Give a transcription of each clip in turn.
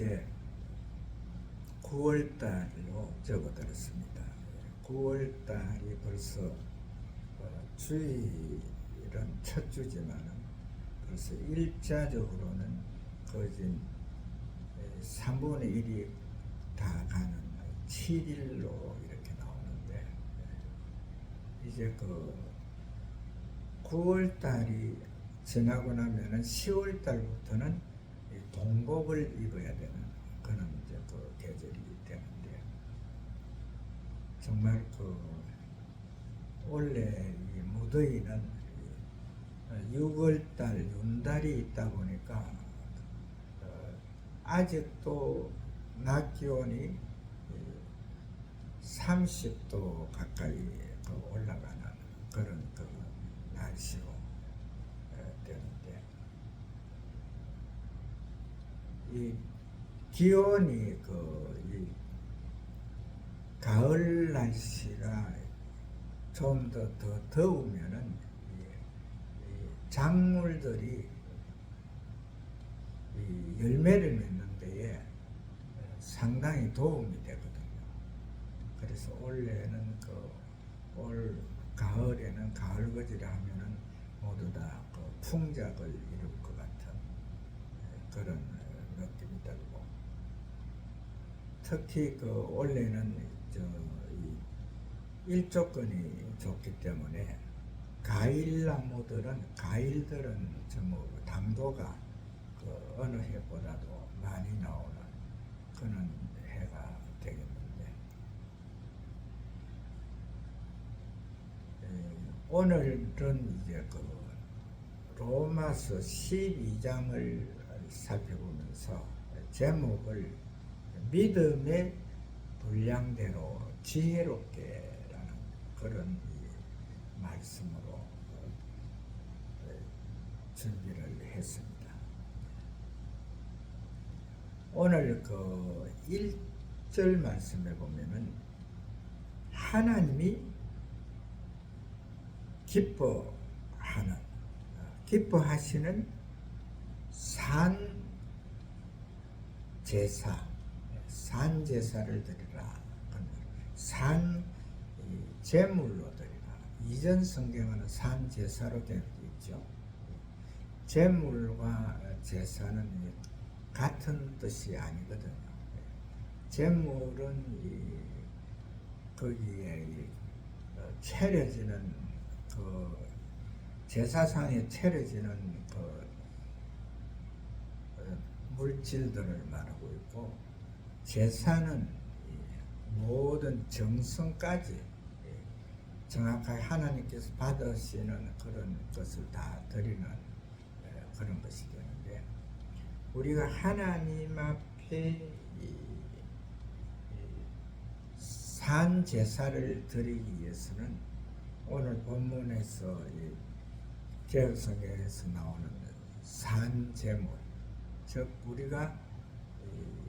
이제 9월달로 접어들었습니다. 9월달이 벌써 어, 주일은 첫 주지만은 벌써 일자적으로는 거진 3분의 1이 다 가는 7일로 이렇게 나오는데 이제 그 9월달이 지나고 나면은 10월달부터는 동복을 입어야 되는 그런 이제 그 계절이 되는데 정말 그 원래 이 무더위는 6월달 윤달이 있다 보니까 어, 아직도 낮 기온이 30도 가까이 그 올라가는 그런 그 날씨로 어, 되는데 이 기온이 그이 가을 날씨가 좀 더 더 더우면은 작물들이 이 열매를 맺는 데에 상당히 도움이 되거든요. 그래서 올해는 그 올 가을에는 가을거지를 하면은 모두 다 그 풍작을 이룰 것 같은 예, 그런 어, 느낌이 들고 특히 그 올해는 저이 일조건이 좋기 때문에 과일나무들은 과일들은 전부 당도가 그 어느 해보다도 많이 나오는 그런 해가 되겠는데. 에, 오늘은 이제 그 로마서 12장을 살펴보면서 제목을 믿음의 분량대로 지혜롭게라는 그런 이 말씀으로 어, 준비를 했습니다. 오늘 그 1절 말씀에 보면은 하나님이 기뻐하는 어, 기뻐하시는 산 제사 산 제사를 드리라 산 이, 제물로 드리라 이전 성경에는 산 제사로 되어 있죠 제물과 제사는 이 같은 뜻이 아니거든요. 제물은 이 거기에 이 어, 그 제사상에 차려지는 그 어, 물질들을 말하고 있고 제사는 이 모든 정성까지 이 정확하게 하나님께서 받으시는 그런 것을 다 드리는 에, 그런 것이 되는데 우리가 하나님 앞에 산 제사를 드리기 위해서는 오늘 본문에서 이 개혁성경에서 나오는 산 제물, 즉 우리가 이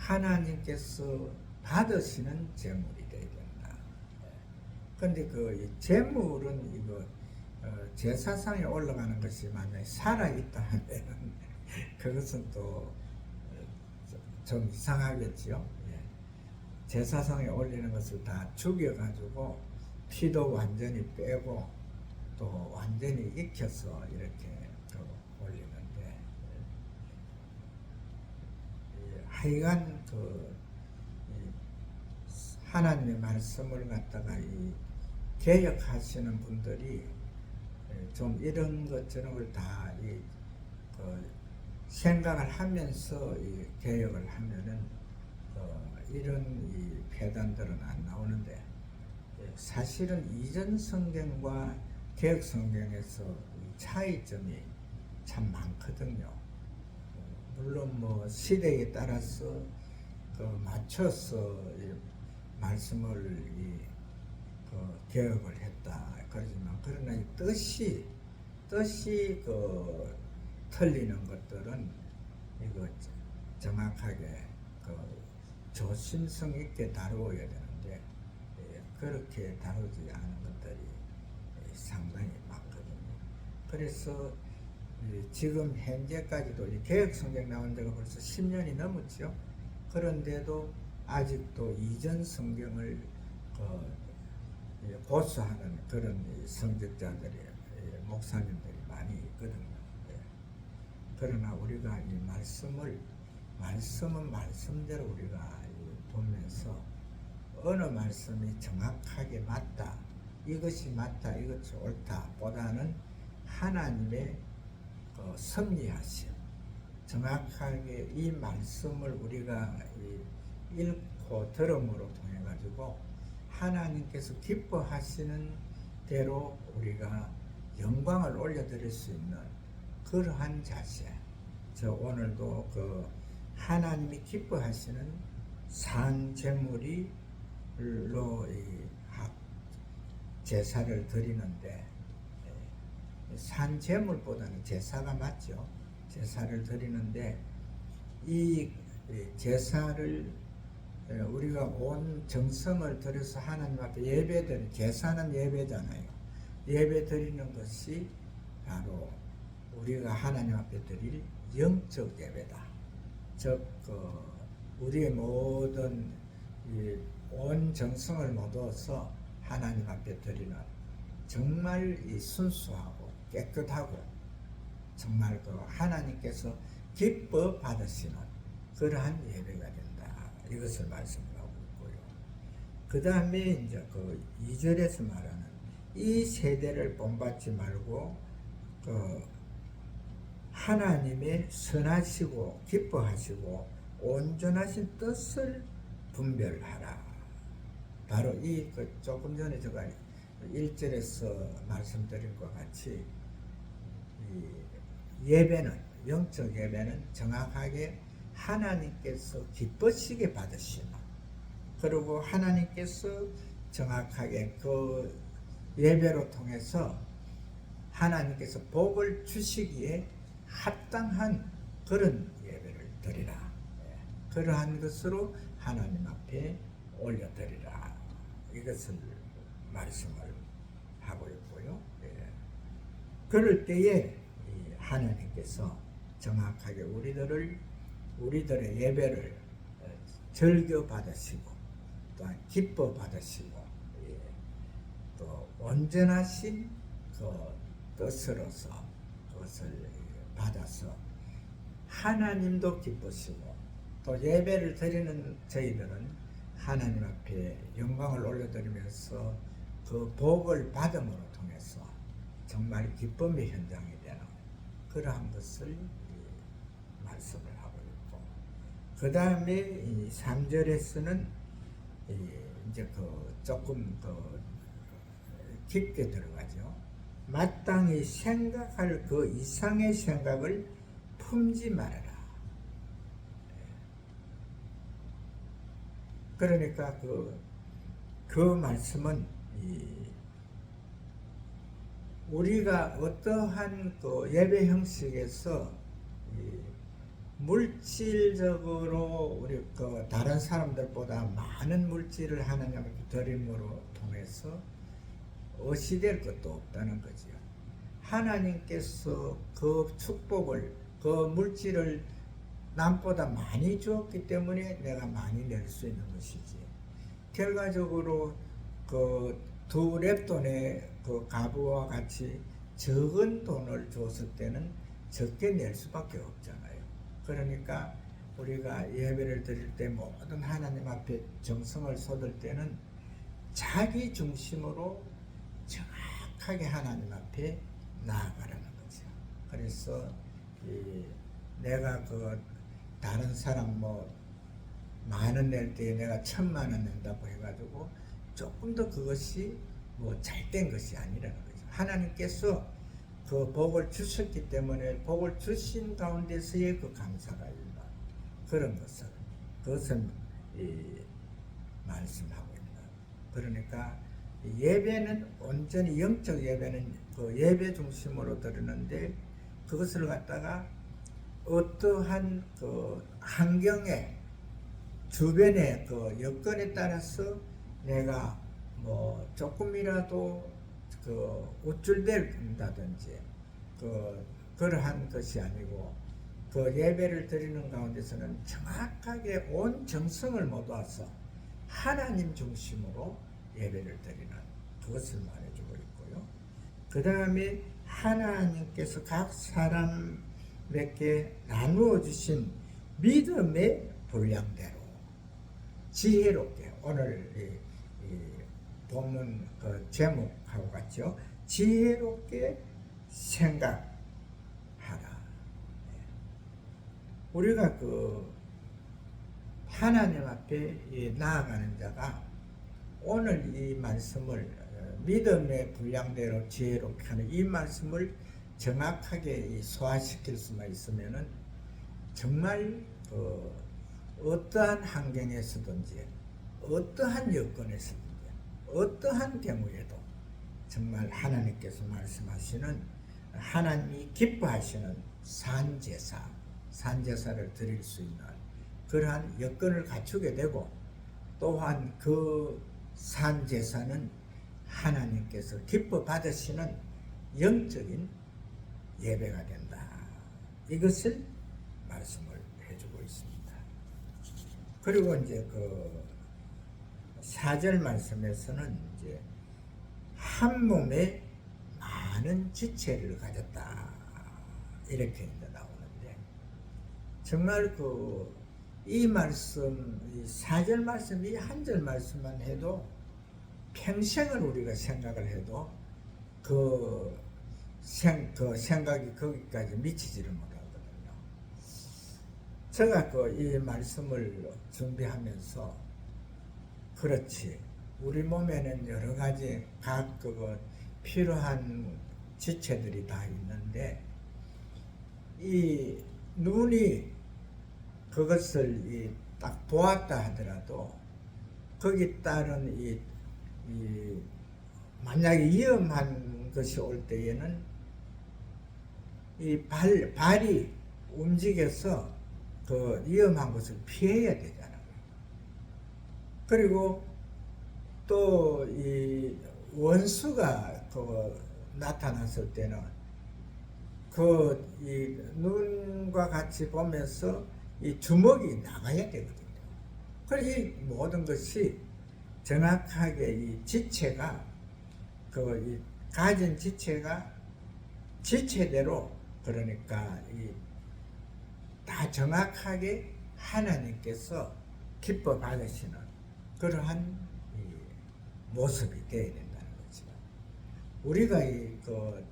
하나님께서 받으시는 제물이 되어야 된다. 근데 그이 제물은 이거 어, 제사상에 올라가는 것이 만약에 살아 있다 하면은 그것은 또 좀 이상하겠지요. 예. 제사상에 올리는 것을 다 죽여가지고 피도 완전히 빼고 또 완전히 익혀서 이렇게 또 올리는데 예, 하여간 그이 하나님의 말씀을 갖다가 이 개혁하시는 분들이 예, 좀 이런 것 저런 걸다이 그 생각을 하면서 이 개혁을 하면은 어, 이런 이 폐단들은 안 나오는데 예, 사실은 이전 성경과 개혁 성경에서 이 차이점이 참 많거든요. 어, 물론 뭐 시대에 따라서 그 맞춰서 이 말씀을 이그 개혁을 했다 그러지만 그러나 이 뜻이 뜻이 그 틀리는 것들은 이거 정확하게 그 조심성 있게 다루어야 되는데 예, 그렇게 다루지 않은 것들이 예, 상당히 많거든요. 그래서 이 지금 현재까지도 이 개혁 성경 나온 지가 벌써 10년이 넘었죠. 그런데도 아직도 이전 성경을 그 예, 고수하는 그런 이 성직자들이 예, 목사님들이 많이 있거든요. 예. 그러나 우리가 이 말씀을 말씀은 말씀대로 우리가 이 보면서 어느 말씀이 정확하게 맞다 이것이 맞다 이것이 옳다 보다는 하나님의 그 섭리하심 정확하게 이 말씀을 우리가 이 읽고 들음으로 통해 가지고 하나님께서 기뻐하시는 대로 우리가 영광을 올려드릴 수 있는 그러한 자세. 저 오늘도 그 하나님이 기뻐하시는 학- 제사를 드리는데 예, 산 제물보다는 제사가 맞죠. 제사를 드리는데 이 제사를 예, 우리가 온 정성을 들여서 하나님 앞에 예배드리는 제사는 예배잖아요. 예배 드리는 것이 바로 우리가 하나님 앞에 드릴 영적 예배다. 즉, 그 우리의 모든 이온 정성을 모두어서 하나님 앞에 드리는 정말 이 순수하고 깨끗하고 정말 그 하나님께서 기뻐 받으시는 그러한 예배가 된다. 이것을 말씀하고 있고요. 그 다음에 이제 그 2절에서 말하는 이 세대를 본받지 말고 그 하나님의 선하시고 기뻐하시고 온전하신 뜻을 분별하라. 바로 이 그 조금 전에 제가 1절에서 말씀드린 것 같이 이 예배는 영적 예배는 정확하게 하나님께서 기쁘시게 받으시는 그리고 하나님께서 정확하게 그 예배로 통해서 하나님께서 복을 주시기에 합당한 그런 예배를 드리라. 예. 그러한 것으로 하나님 앞에 올려드리라. 이것을 말씀을 하고 있고요. 예. 그럴 때에 이 하나님께서 정확하게 우리들을 우리들의 예배를 어, 즐겨 받으시고 또한 기뻐 받으시고 예. 또 온전하신 그 뜻으로서 그것을 받아서 하나님도 기쁘시고 또 예배를 드리는 저희들은 하나님 앞에 영광을 올려드리면서 그 복을 받음으로 통해서 정말 기쁨의 현장이 그러한 것을 이 말씀을 하고 있고 그 다음에 이 3절에서는 이제 그 조금 그 깊게 들어가죠. 마땅히 생각할 그 이상의 생각을 품지 말아라. 그러니까 그, 그 말씀은 이 우리가 어떠한 그 예배 형식에서 이 물질적으로 우리 그 다른 사람들보다 많은 물질을 하나님 앞에 드림으로 통해서 어시될 것도 없다는 거지요. 하나님께서 그 축복을 그 물질을 남보다 많이 주었기 때문에 내가 많이 낼 수 있는 것이지. 결과적으로 그 두 랩돈의 그 가부와 같이 적은 돈을 줬을 때는 적게 낼 수밖에 없잖아요. 그러니까 우리가 예배를 드릴 때 모든 하나님 앞에 정성을 쏟을 때는 자기 중심으로 정확하게 하나님 앞에 나아가라는 거죠. 그래서 이 내가 그 다른 사람 뭐 만 원 낼 때 내가 천만 원 낸다고 해가지고 조금 더 그것이 뭐 잘된 것이 아니라는 거죠. 하나님께서 그 복을 주셨기 때문에 복을 주신 가운데서의 그 감사가 있는 그런 것을 그것을 이 말씀하고 있는 그러니까 예배는 온전히 영적 예배는 그 예배 중심으로 드리는데 그것을 갖다가 어떠한 그 환경에 주변의 그 여건에 따라서 내가 뭐 조금이라도 그 우쭐댄다든지 그 그러한 것이 아니고 그 예배를 드리는 가운데서는 정확하게 온 정성을 모아서 하나님 중심으로 예배를 드리는 그것을 말해주고 있고요. 그 다음에 하나님께서 각 사람에게 나누어 주신 믿음의 분량대로 지혜롭게 오늘 본문 그 제목하고 같죠. 지혜롭게 생각하라. 예. 우리가 그 하나님 앞에 이 나아가는 자가 오늘 이 말씀을 어, 믿음의 분량대로 지혜롭게 하는 이 말씀을 정확하게 이 소화시킬 수만 있으면은 정말 그 어떠한 환경에서든지 어떠한 여건에서든지 어떠한 경우에도 정말 하나님께서 말씀하시는 하나님이 기뻐하시는 산제사 산제사를 드릴 수 있는 그러한 여건을 갖추게 되고 또한 그 산제사는 하나님께서 기뻐 받으시는 영적인 예배가 된다. 이것을 말씀을 해주고 있습니다. 그리고 이제 그 사절 말씀에서는 이제 한 몸에 많은 지체를 가졌다 이렇게 이제 나오는데 정말 그 이 말씀 이 사절 말씀 이 한 절 말씀만 해도 평생을 우리가 생각을 해도 그, 생, 그 생각이 거기까지 미치지를 못하거든요. 제가 그 이 말씀을 준비하면서 그렇지 우리 몸에는 여러 가지 각 그거 필요한 지체들이 다 있는데 이 눈이 그것을 딱 보았다 하더라도 거기 따른 이, 이 만약에 위험한 것이 올 때에는 이 발, 발이 움직여서 그 위험한 것을 피해야 되잖아요. 그리고 또 이 원수가 그 나타났을 때는 그 이 눈과 같이 보면서 이 주먹이 나가야 되거든요. 그래서 이 모든 것이 정확하게 이 지체가 그 이 가진 지체가 지체대로 그러니까 이 다 정확하게 하나님께서 기뻐 받으시는 그러한 이 모습이 되어야 된다는 거죠. 우리가 이그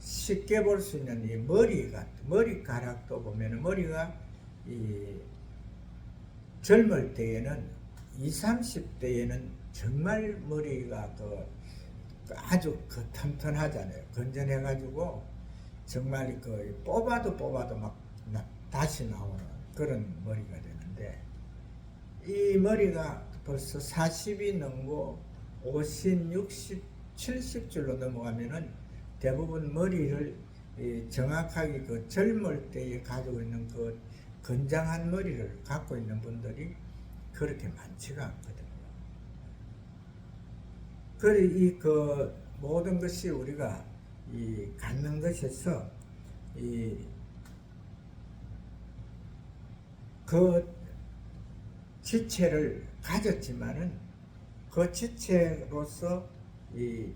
쉽게 볼 수 있는 이 머리가 머리카락도 보면은 머리가 이 젊을 때에는 20, 30대에는 정말 머리가 그 아주 그 튼튼하잖아요. 건전해가지고 정말 그 뽑아도 뽑아도 막 다시 나오는 그런 머리가 되는데 이 머리가 벌써 40이 넘고 50, 60, 70줄로 넘어가면은 대부분 머리를 정확하게 그 젊을 때에 가지고 있는 그 건장한 머리를 갖고 있는 분들이 그렇게 많지가 않거든요. 그래 이그 모든 것이 우리가 이 갖는 것에서 이그 지체를 가졌지만은 그 지체로서 이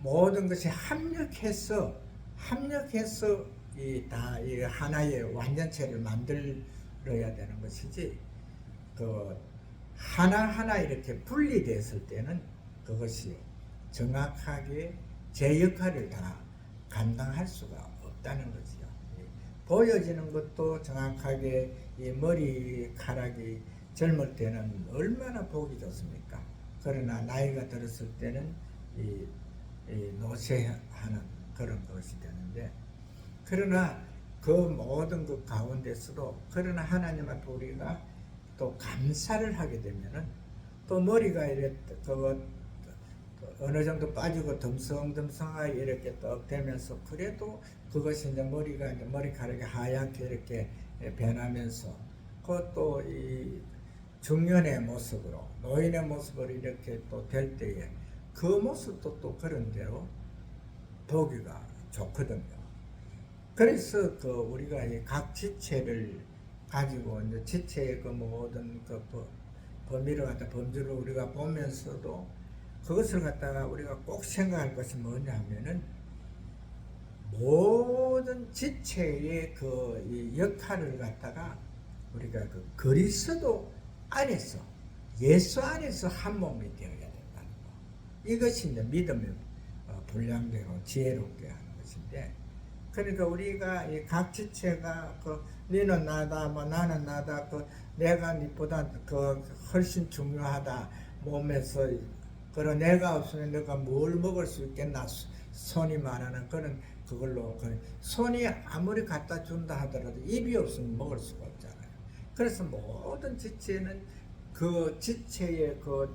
모든 것이 합력해서 합력해서 이 다 이 하나의 완전체를 만들어야 되는 것이지 그 하나 하나 이렇게 분리됐을 때는 그것이 정확하게 제 역할을 다 감당할 수가 없다는 거지요. 보여지는 것도 정확하게 이 머리카락이 젊을 때는 얼마나 보기 좋습니까? 그러나 나이가 들었을 때는 이, 이 노쇠하는 그런 것이 되는데 그러나 그 모든 것 가운데서도 그러나 하나님 앞에 우리가 또 감사를 하게 되면은 또 머리가 이렇게 그 어느 정도 빠지고 듬성듬성하게 이렇게 떡 되면서 그래도 그것이 이제 머리가 이제 머리카락이 하얗게 이렇게 변하면서 그것도 이 중년의 모습으로 노인의 모습으로 이렇게 또 될 때에 그 모습도 또 그런 대로 보기가 좋거든요. 그래서 그 우리가 이각 지체를 가지고 이제 지체의 그 모든 그 법- 범위를 갖다 범주를 우리가 보면서도 그것을 갖다가 우리가 꼭 생각할 것이 뭐냐 하면은 모든 지체의 그이 역할을 갖다가 우리가 그 그리스도 안에서 예수 안에서 한 몸이 되어야 된다는 거. 이것이 이제 믿음의 어, 분량대로 지혜롭게 하는 것인데 그러니까 우리가 이 각 지체가 그 너는 나다 뭐 나는 나다 그 내가 니보다 그 훨씬 중요하다 몸에서 그런 내가 없으면 내가 뭘 먹을 수 있겠나 수- 손이 말하는 그런 그걸로 그 손이 아무리 갖다 준다 하더라도 입이 없으면 먹을 수가 없잖아요. 그래서 모든 지체는 그 지체의 그,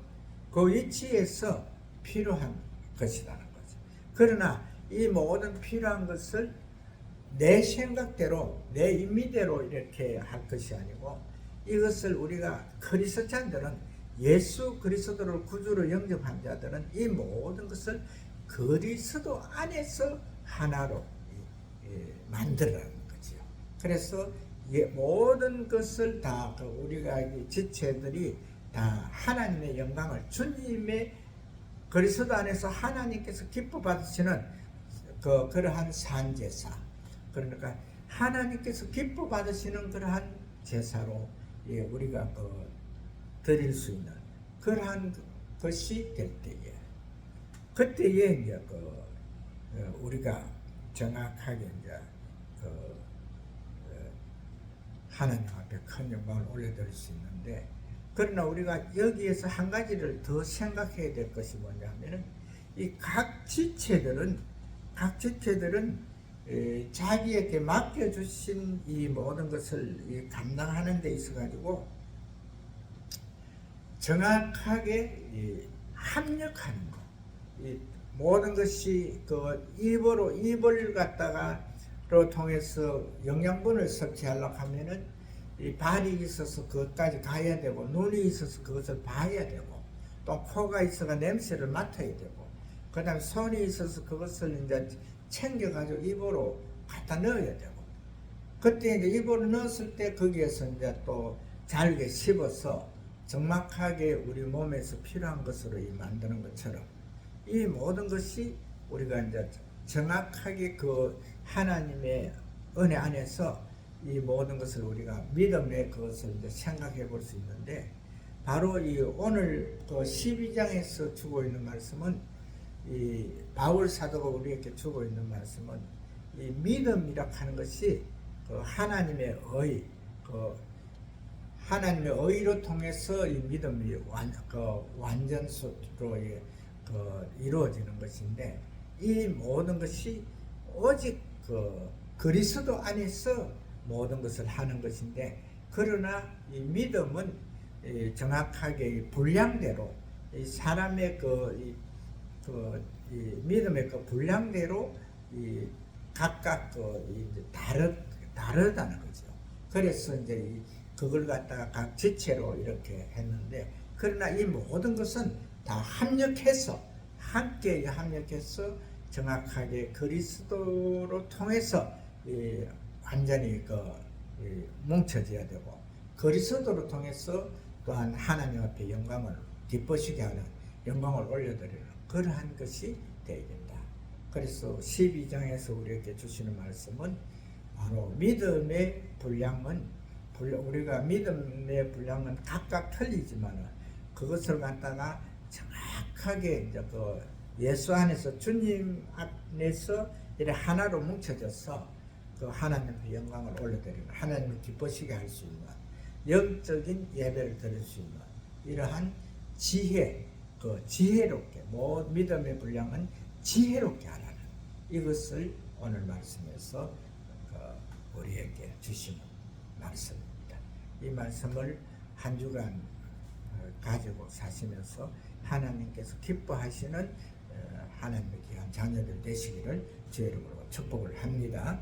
그 위치에서 필요한 것이라는 거죠. 그러나 이 모든 필요한 것을 내 생각대로 내 임의대로 이렇게 할 것이 아니고 이것을 우리가 그리스도자들은 예수 그리스도를 구주로 영접한 자들은 이 모든 것을 그리스도 안에서 하나로 만들어가는 거지요. 그래서 예, 모든 것을 다그 우리가 이 지체들이 다 하나님의 영광을 주님의 그리스도 안에서 하나님께서 기뻐 받으시는 그 그러한 산제사. 그러니까 하나님께서 기뻐 받으시는 그러한 제사로 예, 우리가 그 드릴 수 있는 그러한 것이 될 때에 그때에 이제 그 어, 우리가 정확하게 이제 그 어, 하나님 앞에 큰 영광을 올려드릴 수 있는데 그러나 우리가 여기에서 한 가지를 더 생각해야 될 것이 뭐냐면은 이 각 지체들은 각 지체들은 에, 자기에게 맡겨주신 이 모든 것을 이 감당하는 데 있어 가지고 정확하게 이 합력하는 것. 이 모든 것이 그 입으로 입을 갖다가 로 통해서 영양분을 섭취하려고 하면은 이 발이 있어서 그것까지 가야 되고 눈이 있어서 그것을 봐야 되고 또 코가 있어가 냄새를 맡아야 되고 그다음 손이 있어서 그것을 이제 챙겨가지고 입으로 갖다 넣어야 되고 그때 이제 입으로 넣었을 때 거기에서 이제 또 잘게 씹어서 정확하게 우리 몸에서 필요한 것으로 이 만드는 것처럼 이 모든 것이 우리가 이제 정확하게 그 하나님의 은혜 안에서 이 모든 것을 우리가 믿음의 그것을 이제 생각해 볼 수 있는데 바로 이 오늘 그 12장에서 주고 있는 말씀은 이 바울 사도가 우리에게 주고 있는 말씀은 이 믿음이라 하는 것이 그 하나님의 의, 그 하나님의 의로 통해서 이 믿음이 완, 그 완전수로 이- 그 이루어지는 것인데 이 모든 것이 오직 그 그리스도 안에서 모든 것을 하는 것인데 그러나 이 믿음은 이 정확하게 이 분량대로 이 사람의 그, 이, 그, 이 믿음의 그 분량대로 이 각각 그이 다르 다르다는 거죠. 그래서 이제 이 그걸 갖다가 각 지체로 이렇게 했는데 그러나 이 모든 것은 다 합력해서 함께 합력해서 정확하게 그리스도로 통해서 이 완전히 그이 뭉쳐져야 되고 그리스도로 통해서 또한 하나님 앞에 영광을 기뻐시게 하는 영광을 올려드리는 그러한 것이 되어야 된다. 그래서 12장에서 우리에게 주시는 말씀은 바로 믿음의 분량은 분량- 우리가 믿음의 분량은 각각 틀리지만 그것을 갖다가 정확하게 이제 그 예수 안에서 주님 안에서 이렇게 하나로 뭉쳐져서 그 하나님의 영광을 올려드리는 하나님을 기쁘시게 할 수 있는 영적인 예배를 드릴 수 있는 이러한 지혜 그 지혜롭게 모 믿음의 분량은 지혜롭게 하라는 이것을 오늘 말씀에서 그 우리에게 주시는 말씀입니다. 이 말씀을 한 주간 어, 가지고 사시면서 하나님께서 기뻐하시는 어, 하나님의 귀한 자녀들 되시기를 주의 이름으로 축복을 합니다.